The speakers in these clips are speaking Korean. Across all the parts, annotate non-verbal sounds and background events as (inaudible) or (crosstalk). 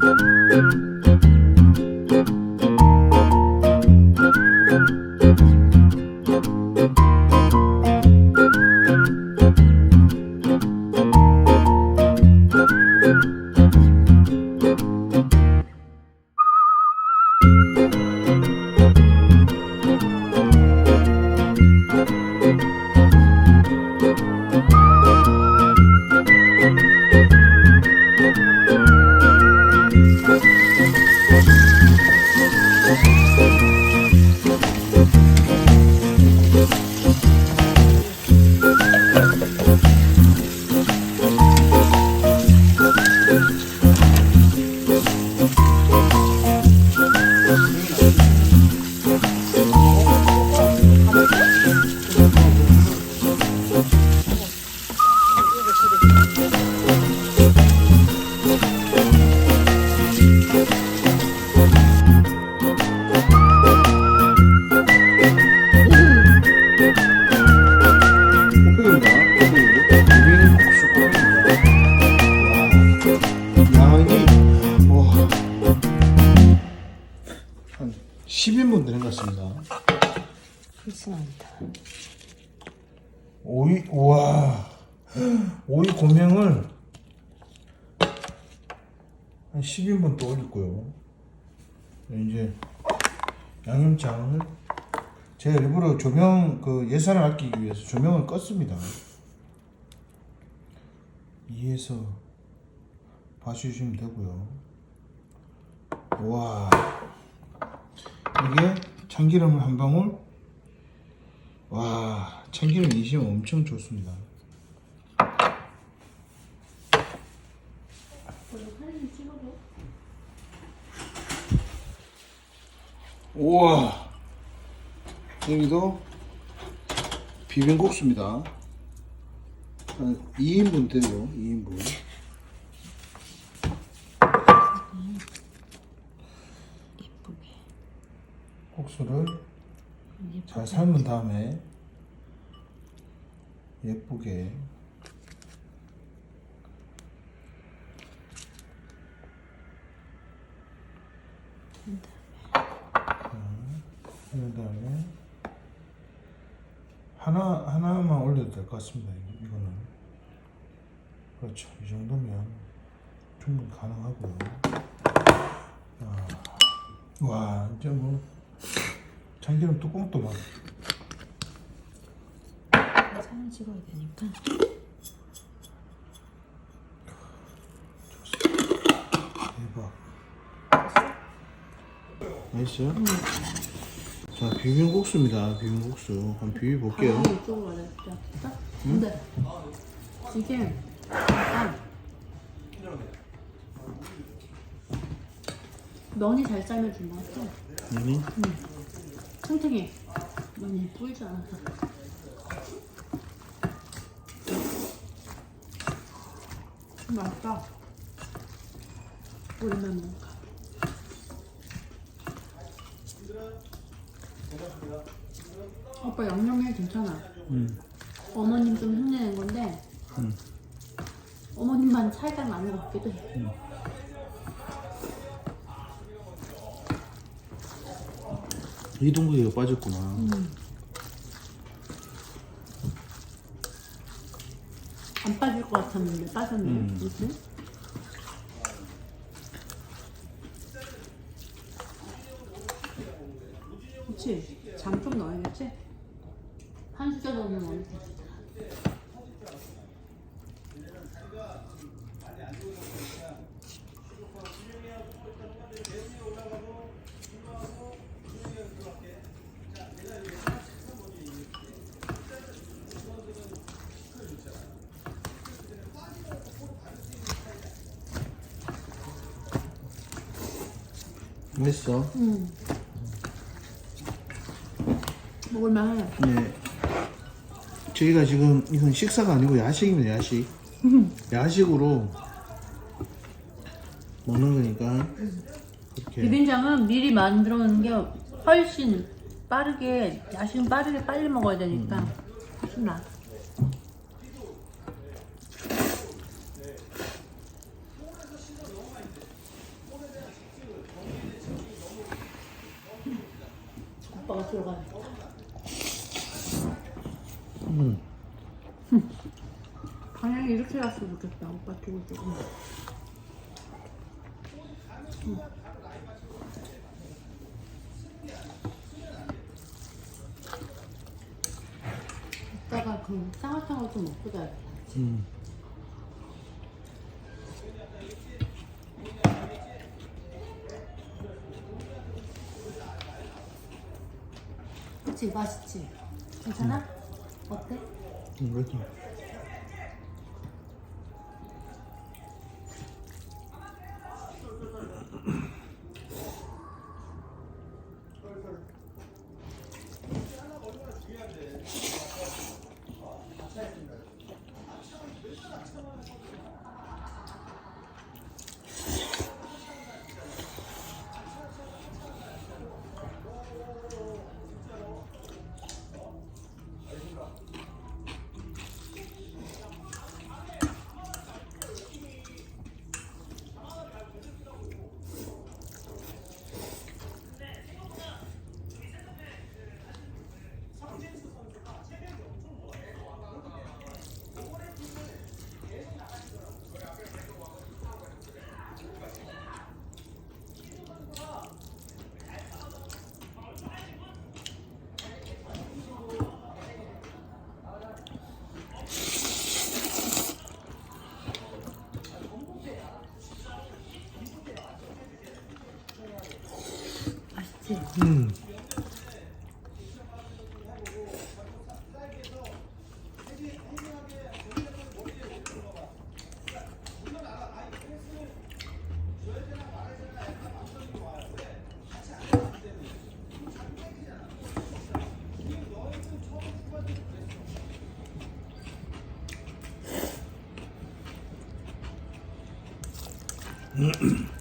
볶음 오이 와 오이 고명을 한 10인분 또 올렸고요. 이제 양념장을 제가 일부러 조명 그 예산을 아끼기 위해서 조명을 껐습니다. 이해서 봐주시면 되고요. 와 이게 참기름을 한 방울 와 참기름 이시면 엄청 좋습니다. 우와 여기도 비빔국수입니다. 한 2인분 되고요. 2인분. 이쁘게. 국수를 잘 삶은 다음에 예쁘게 그 다음에 하나 하나만 올려도 될 것 같습니다. 이- 이거는 그렇죠. 이 정도면 충분히 가능하고요. 아, 와 이제 뭐 참기름 뚜껑도 막 사진 찍어야 되니까. 대박. 맛있어요? 자 비빔국수입니다. 비빔국수 한번 비벼볼게요. 아, 이쪽으로 가야 되겠다. 근데 이게 약간 면이 잘 삶아준 것 같아. 아니 탱탱해. 면이 불지 않아서. 음, 맛있다. 오랜만에 먹을까. 오빠 양념해 괜찮아. 음. 어머님 좀 흉내낸 건데 음. 어머님만 차이가 나는 것 같기도 해. 이동국이가 빠졌구나. 안 빠질 것 같았는데 빠졌네. 음. 그치? 그치? 장 좀 넣어야겠지? 한 숫자 정도 넣으면 돼. 맛있어. 음. 먹을만해. 네. 저희가 지금 이건 식사가 아니고 야식입니다. 야식. (laughs) 야식으로 먹는 거니까 이렇게 비빔장은 미리 만들어 놓은 게 훨씬 빠르게 야식은 빠르게 빨리 먹어야 되니까 훨씬 나. 오빠가 들어가야 음. 방향이 이렇게 갔으면 좋겠다. 오빠 두고 조금. 이따가 그 쌍화탕을 좀 먹고 자야겠다. 음. 그치 맛있지? 괜찮아? 어때? 음, 맛있지? 음. (clears throat)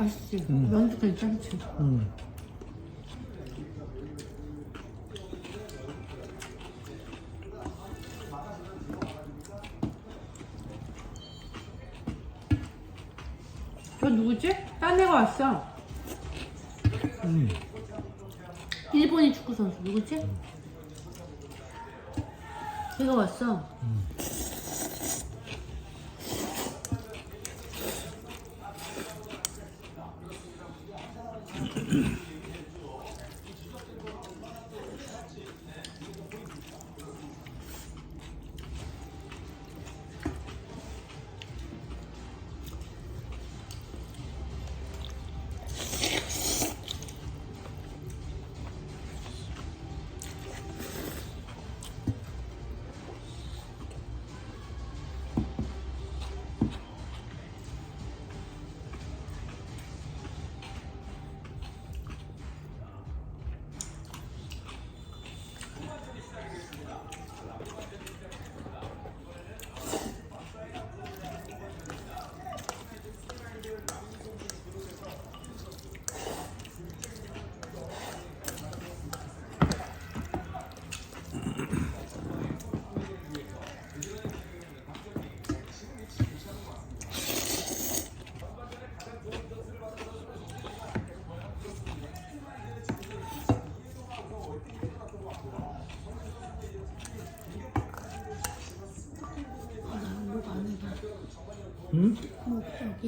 맛있지? 면도 괜찮지? 음. 저 누구지? 딴 애가 왔어. 음. 일본인 축구 선수 누구지? 걔가 왔어. 목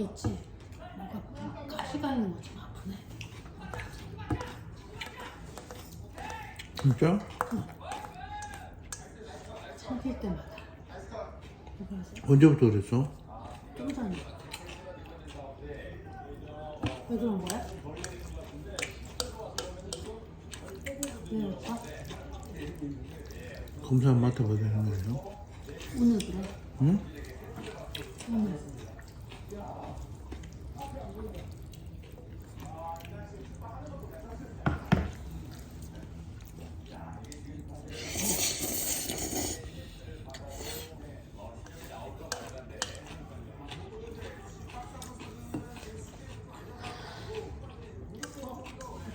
있지? 뭐가 가시가 있는 거좀 아프네. 진짜? 참힐 때마다. 언제부터 그랬어? 좀 전에. 왜 그런 거야? 왜 오빠? 검사 안 맡아봐도 되는 거예요? 오늘 그래? 응? 오늘.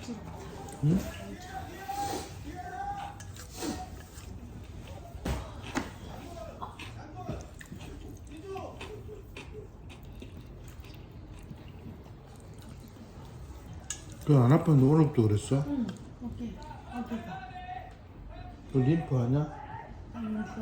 응? 그안 아팠는데 오늘부터 그랬어? 응. 오케이. 어디가? 그 림프 아니야? 안녕하세